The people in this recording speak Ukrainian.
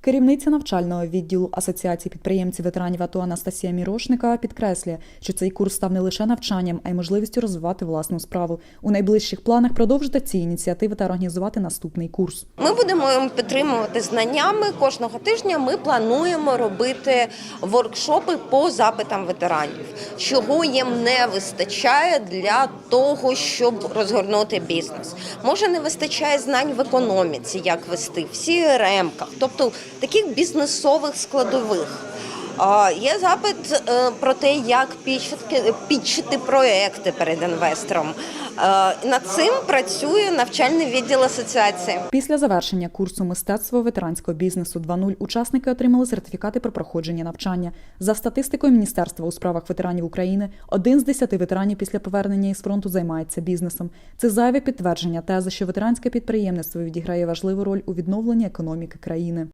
Керівниця навчального відділу Асоціації підприємців ветеранів АТО Анастасія Мірошникова підкреслює, що цей курс став не лише навчанням, а й можливістю розвивати власну справу. У найближчих планах продовжити ці ініціативи та організувати наступний курс. Ми будемо підтримувати знаннями. Кожного тижня ми плануємо робити воркшопи по запитам ветеранів, чого їм не вистачає для того, щоб розгорнути бізнес. Може, не вистачає знань в економіці, як вести, в CRM-ках, тобто таких бізнесових складових. Є запит е, про те, як підчити проекти перед інвестором. Над цим працює навчальний відділ асоціації. Після завершення курсу мистецтво ветеранського бізнесу 2.0 учасники отримали сертифікати про проходження навчання. За статистикою Міністерства у справах ветеранів України, один з десяти ветеранів після повернення із фронту займається бізнесом. Це зайве підтвердження тези, що ветеранське підприємництво відіграє важливу роль у відновленні економіки країни.